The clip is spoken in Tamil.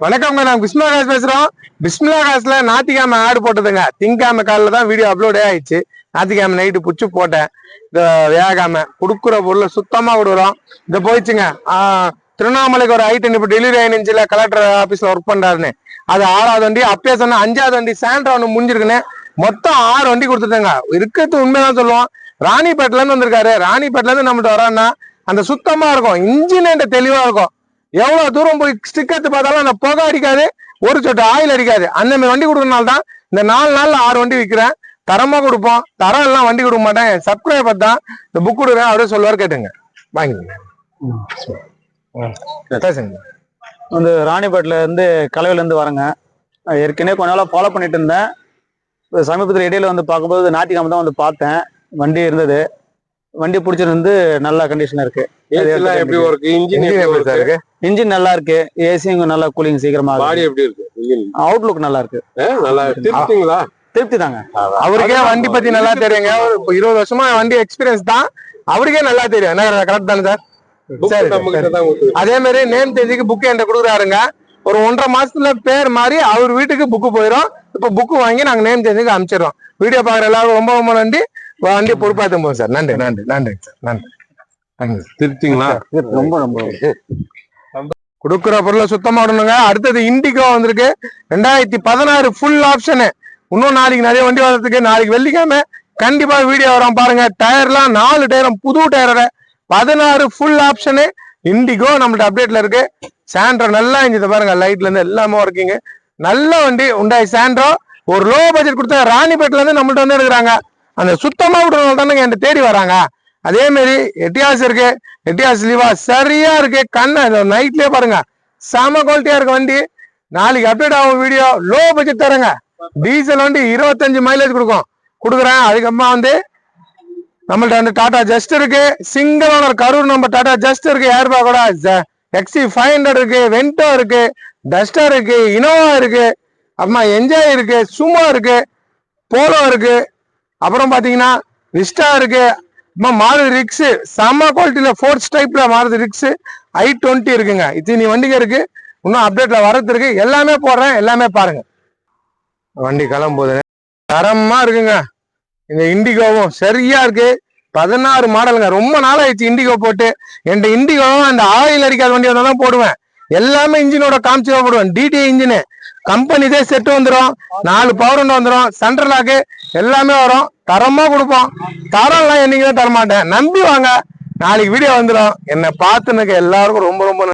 வணக்கம்ங்க நான் பிஸ்மிலா காசு பேசுறோம். பிஸ்மிலா காசுல நாத்திக்காம ஆடு போட்டதுங்க. திங்காம காலைல தான் வீடியோ அப்லோடே ஆயிடுச்சு. நாத்திக்காம நைட்டு புடிச்சு போட்டேன். இந்த வேகாம கொடுக்குற பொருளை சுத்தமா கொடுக்குறோம் இந்த போயிடுச்சுங்க. திருவண்ணாமலைக்கு ஒரு ஐட்டன் இப்போ டெலிவரி ஆயினுச்சுல கலெக்டர் ஆபீஸ்ல ஒர்க் பண்றாருன்னு. அது ஆறாவது வண்டி அப்பயே சொன்ன அஞ்சாவது வண்டி சாண்ட்ரா ஒன்று முடிஞ்சிருக்குன்னு. மொத்தம் ஆறு வண்டி கொடுத்துட்டேங்க. இருக்கிறது உண்மைதான் சொல்லுவோம். ராணிப்பேட்டிலேருந்து வந்திருக்காரு. ராணிப்பேட்ல இருந்து நம்மகிட்ட வரான்னா அந்த சுத்தமா இருக்கும். இன்ஜின் தெளிவா இருக்கும். எவ்வளவு தூரம் போய் ஸ்டிக்கத்து பார்த்தாலும் அந்த புகை அடிக்காது ஒரு சொட்டு ஆயில் அடிக்காது. அந்த மாதிரி வண்டி கொடுக்கறனால தான் இந்த நாலு நாள்ல ஆறு வண்டி விற்கிறேன் தரமா கொடுப்போம். தரம் எல்லாம் வண்டி கொடுக்க மாட்டேன். சப்ஸ்கிரைபர் தான். இந்த புக் கொடுக்குறேன். அவரே சொல்லுவார் கேட்டுங்க. வாங்கிங்க பேசுங்க. வந்து ராணிப்பேட்டில் இருந்து கலவையில இருந்து வரேங்க. ஏற்கனவே கொஞ்ச நாளாக ஃபாலோ பண்ணிட்டு இருந்தேன். சமீபத்தில் இடையில வந்து பார்க்கும்போது ஞாயிற்றுக்கிழமை தான் வந்து பார்த்தேன். வண்டி இருந்தது. வண்டி பிடிச்சிருந்து நல்ல கண்டிஷன் இருக்கு. ஏசிலாம் எப்படி ஒர்க் இன்ஜின் இன்ஜின் எப்படி இருக்கு? நல்லா இருக்கு. ஏசியும் நல்லா கூலிங் சீக்கிரமா பாடி எப்படி இருக்கு? அவுட்லுக் நல்லா இருக்கு. நல்லா திருப்திங்களா? திருப்தி தாங்க. அவருக்கே வண்டி பத்தி நல்லா தெரியுங்க. இருபது வருஷமா வண்டி எக்ஸ்பீரியன்ஸ் தான். அவருக்கே நல்லா தெரியும். என்ன கரெக்ட் தானே சார் அதே மாதிரி நேம் தேதிக்கு புக் என்கிட்ட கொடுக்குறாருங்க. ஒரு ஒன்றரை மாசத்துல பேர் மாறி அவர் வீட்டுக்கு புக்கு போயிடும் இப்ப புக்கு வாங்கி நாங்க நேம் தேதிக்கு அனுப்பிச்சிடுறோம். வீடியோ பாக்குற எல்லாருக்கும் ரொம்ப ரொம்ப நன்றி. வண்டி பொறுப்பாத்தும் போகும் சார். நன்றி. நன்றி நன்றி சார். நன்றி. தேங்க்யூ திருப்திங்களா ரொம்ப ரொம்ப. கொடுக்குற பொருளை சுத்தமா விடணுங்க அடுத்தது இண்டிகோ வந்திருக்கு. ரெண்டாயிரத்தி பதினாறு ஃபுல் ஆப்ஷனு இன்னும் நாளைக்கு நிறைய வண்டி வர்றதுக்கு நாளைக்கு வெள்ளிக்கிழமை. கண்டிப்பா வீடியோ வரும். பாருங்க டயர்லாம் நாலு டயரும் புது டயரோட பதினாறு ஃபுல் ஆப்ஷனு இண்டிகோ நம்மள்ட்ட அப்டேட்ல இருக்கு. சாண்ட்ரோ நல்லா இருந்துச்சு பாருங்க லைட்ல இருந்து எல்லாமே ஒர்க்கிங்க நல்ல வண்டி உண்டாய் சாண்ட்ரோ ஒரு லோ பட்ஜெட் கொடுத்தா ராணிப்பேட்ல இருந்து நம்மள்ட்ட வந்து எடுக்கிறாங்க. அந்த சுத்தமாக விடுறவங்க தானே என்கிட்ட தேடி வராங்க. அதே மாதிரி எட்டியாஸ் இருக்கு. எட்டியாஸ் லீவா சரியா இருக்கு. கண்ணை நைட்லயே பாருங்க. செம குவாலிட்டியா இருக்கு வண்டி. நாளைக்கு அப்டேட் ஆகும் வீடியோ லோ பட்ஜெட் தரங்க. டீசல் வண்டி இருபத்தஞ்சு மைலேஜ் கொடுக்கும். கொடுக்குறேன். அதுக்கப்புறமா வந்து நம்மள்ட்ட வந்து டாடா ஜஸ்ட் இருக்கு. சிங்கிள் ஓனர் கரூர் நம்ம டாடா ஜஸ்ட் இருக்கு. ஏர் பேக்கோட எக்ஸி ஃபைவ் ஹண்ட்ரட் இருக்கு. வென்டோ இருக்கு. டஸ்டர் இருக்கு. இனோவா இருக்கு. அப்புறமா என்ஜாய் இருக்கு. சுமோ இருக்கு. போலோ இருக்கு. அப்புறம் பாத்தீங்கன்னா விஸ்டா இருக்கு. மாறுது ரிக்ஸ் செம்ம குவாலிட்டியில ஃபோர்ஸ் டைப்ல மாறுது ரிக்ஸ் ஐ டுவெண்ட்டி இருக்குங்க. இத்தனி வண்டிங்க இருக்கு. இன்னும் அப்டேட்ல வரது இருக்கு. எல்லாமே போடுறேன். எல்லாமே பாருங்க. வண்டி கிளம்புது. தரமா இருக்குங்க. இந்த இண்டிகோவும் சரியா இருக்கு. பதினாறு மாடலுங்க. ரொம்ப நாள் ஆயிடுச்சு இண்டிகோ போட்டு. என் இண்டிகோவும் அந்த ஆயில் அடிக்காத வண்டி தான் போடுவேன். எல்லாமே இன்ஜினோட காமிச்சு தான் போடுவேன். டிடி இன்ஜினு கம்பெனி இதே செட்டு வந்துடும் நாலு பவர் ஒன்று வந்துடும் சென்ட்ரல் லாக்கு எல்லாமே வரும். தரமா கொடுப்போம். தரம்லாம் எல்லாம் தான் தரமாட்டேன். நம்பி வாங்க. நாளைக்கு வீடியோ வந்துடும் என்னை பார்த்துனுக்கு எல்லாருக்கும் ரொம்ப ரொம்ப